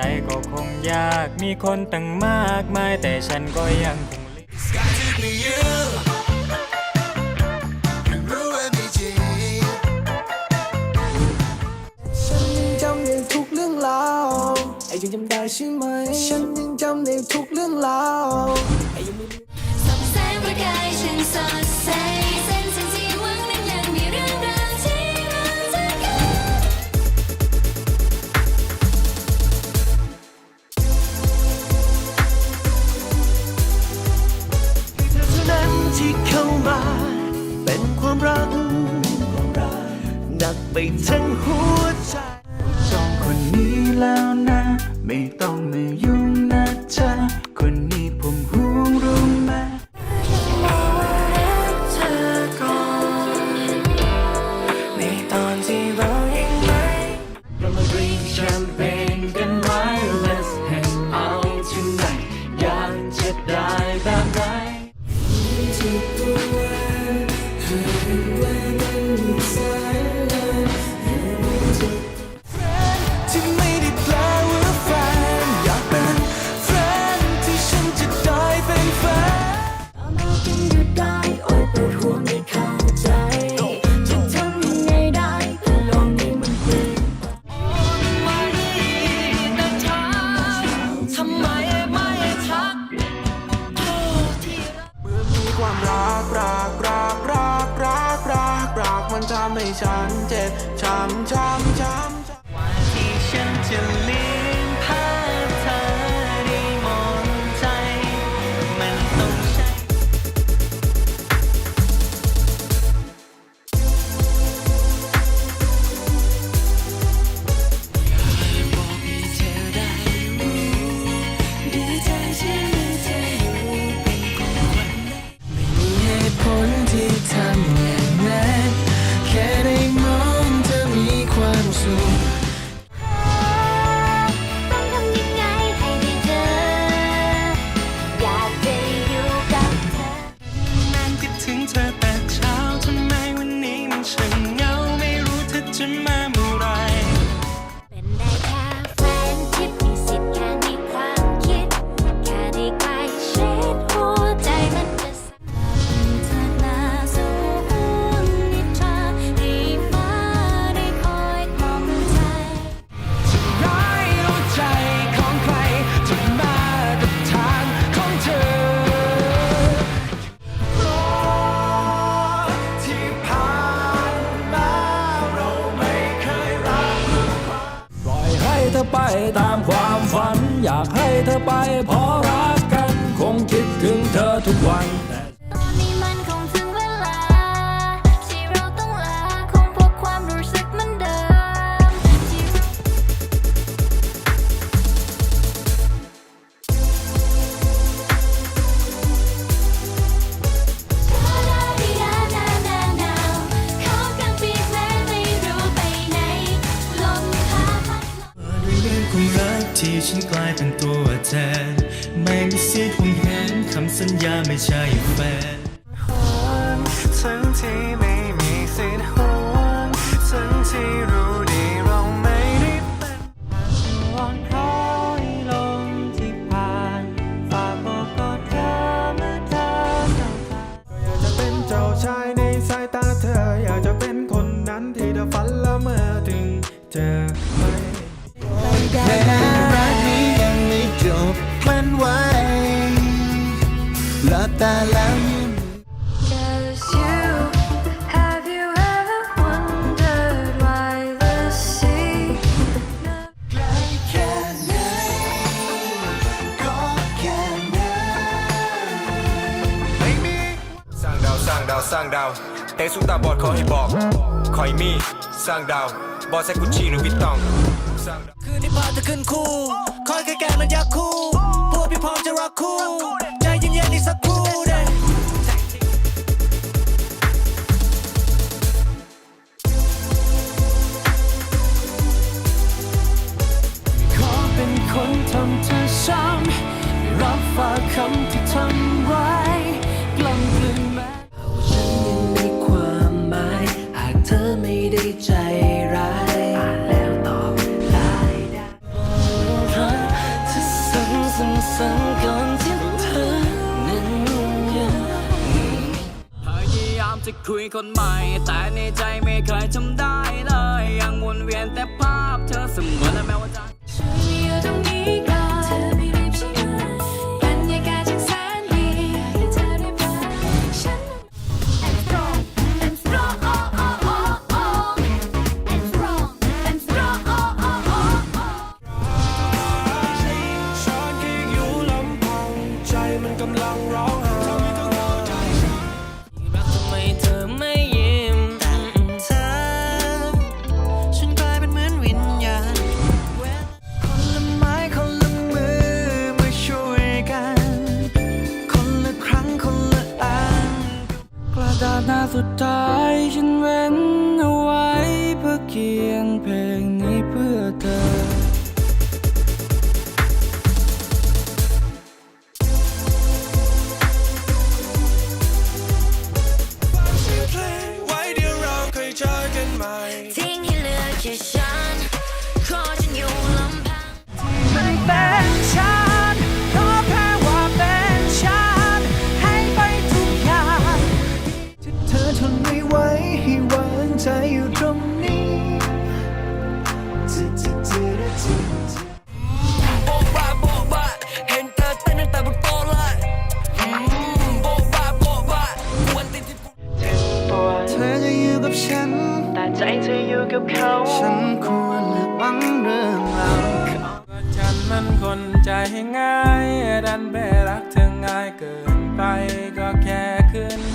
ใจก็คงยาก มีคนตั้งมากมายแต่ฉันก็ยังคง It's got to be you. ฉันยังจำในทุกเรื่องราวไอ้ยังจำได้ใช่ไหม ฉันยังจำในทุกเรื่องราว ที่เข้ามา เป็นความรักหนักไปทั้งหัวใจสองคนนี้แล้วนะ ไม่ต้องมายุ่งนะเธอคน You. ช้ำเจ็บช้ำช้ำช้ำวันที่ฉันจะเลี้ย soon ฝัน อยากให้เธอไปเพราะรัก เสียงคุณแหนคำสัญญาไม่ใช่แฟน ละแต่แล้วสร้างดาวสร้างดาวสร้างดาวเตะสุดตาบอดขอให้บอก คอยมี สร้างดาว บอสแซกุชิหรือวิตตองคืนนี้พาเธอขึ้นคู่ คอยแค่แกมันยากคู่ พวกพี่พร้อมจะรักคู่ Jim y Elisa Cure คุยคนใหม่ แต่ในใจไม่เคยจำได้เลย ยังวนเวียนแต่ภาพเธอเสมอและแม้ว่าจะฉันอยู่ตรงนี้ ใจง่าย ดันไปรักเธอง่ายเกินไปก็แค่ขึ้น